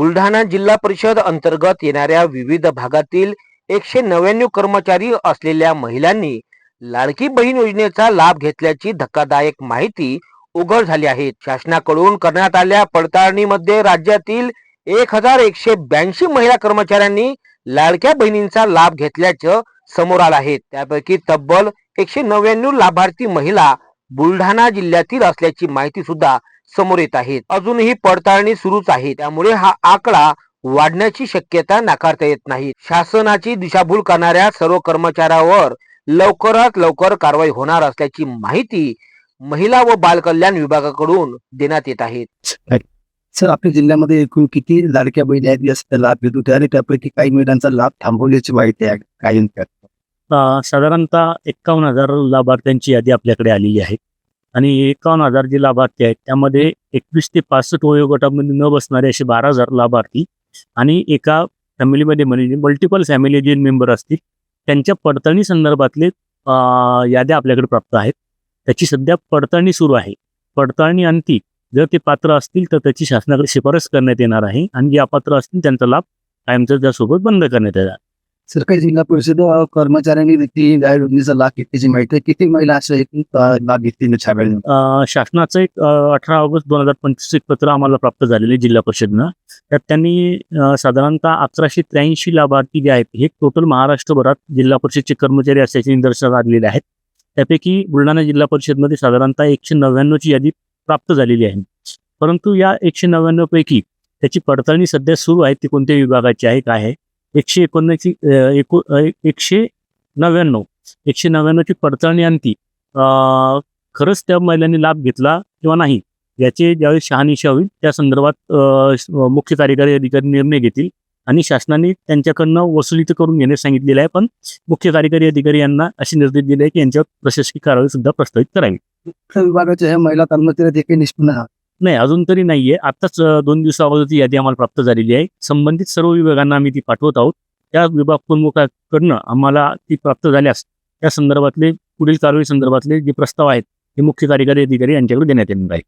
बुलढाणा जिल्हा परिषद अंतर्गत येणाऱ्या विविध भागातील एकशे नव्याण्णव कर्मचारी असलेल्या महिलांनी लाडकी बहीण योजनेचा लाभ घेतल्याची धक्कादायक माहिती उघड झाली आहे. शासनाकडून करण्यात आलेल्या पडताळणीमध्ये राज्यातील एक हजार एकशे ब्याऐंशी महिला कर्मचाऱ्यांनी लाडक्या बहिणींचा लाभ घेतल्याचं समोर आलं आहे. त्यापैकी तब्बल एकशे नव्याण्णव लाभार्थी महिला बुलढाणा जिल्ह्यातील असल्याची माहिती सुद्धा समोर येत आहेत. अजूनही पडताळणी सुरूच आहे. त्यामुळे हा आकडा वाढण्याची शक्यता नाकारता येत नाही. शासनाची दिशाभूल करणाऱ्या सर्व कर्मचाऱ्यावर लवकरात लवकर कारवाई होणार असल्याची माहिती महिला व बालकल्याण विभागाकडून देण्यात येत आहे. सर आपल्या जिल्ह्यामध्ये एकूण किती लाडक्या बहिणी आहेत? याचा लाभ घेत होत्या आणि त्यापैकी काही महिलांचा लाभ थांबवण्याची माहिती आहे. काही साधारणतः एक्कावन्न हजार लाभार्थ्यांची यादी आपल्याकडे आलेली आहे. आणि एकावन्न हजार जे लाभार्थी आहेत त्यामध्ये एकवीस ते पासष्ट वयोगटामध्ये न बसणारे असे बारा हजार लाभार्थी आणि एका फॅमिलीमध्ये म्हणजे मल्टिपल फॅमिली जे मेंबर असतील त्यांच्या पडताळणी संदर्भातले याद्या आपल्याकडे प्राप्त आहेत. त्याची सध्या पडताळणी सुरू आहे. पडताळणी अंती जर ते पात्र असतील तर त्याची शासनाकडे शिफारस करण्यात येणार आहे आणि जे अपात्र असतील त्यांचा लाभ कायमचा त्यासोबत बंद करण्यात येणार. सरकारी जिल्हा परिषद कर्मचाऱ्यांनी देखील या योजनेचा लाभ घेतल्याची माहिती आहे किती महिला अशा लाभ घेतली शासनाचं एक अठरा ऑगस्ट दोन हजार पंचवीस एक पत्र आम्हाला प्राप्त झालेले जिल्हा परिषदनं. त्यात त्यांनी साधारणतः अकराशे त्र्याऐंशी लाभार्थी जे आहेत हे टोटल महाराष्ट्रभरात जिल्हा परिषदचे कर्मचारी असल्याचे निदर्शनात आलेले आहेत. त्यापैकी बुलढाणा जिल्हा परिषदमध्ये साधारणतः एकशे नव्याण्णवची यादी प्राप्त झालेली आहे. परंतु या एकशे नव्याण्णव पैकी त्याची पडताळणी सध्या सुरू आहे ती कोणत्या विभागाची आहे काय आहे? एकशे एकोणऐंशी एको एकशे नव्याण्णव एकशे नव्याण्णवची पडताळणी अंती अ, खरंच त्या महिलांनी लाभ घेतला किंवा नाही याचे ज्यावेळी शहानिशा होईल त्या संदर्भात मुख्य कार्यकारी अधिकारी निर्णय घेतील आणि शासनाने त्यांच्याकडनं वसुली तर करून घेण्यास सांगितलेलं आहे पण मुख्य कार्यकारी अधिकारी यांना असे निर्देश दिले आहे की यांच्यावर प्रशासकीय कारवाई सुद्धा प्रस्तावित करावी. विभागाच्या महिला कर्मचारी देखील निष्पन्न आहात. नाही अजून तरी नाहीये. आताच दोन दिवसाअगोदर ती यादी आम्हाला प्राप्त झालेली आहे. संबंधित सर्व विभागांना आम्ही ती पाठवत आहोत. त्या विभाग प्रमुखाकडनं आम्हाला ती प्राप्त झाल्यास त्या संदर्भातले पुढील कारवाई संदर्भातले जे प्रस्ताव आहेत ते मुख्य कार्यकारी अधिकारी यांच्याकडे देण्यात येणार आहे.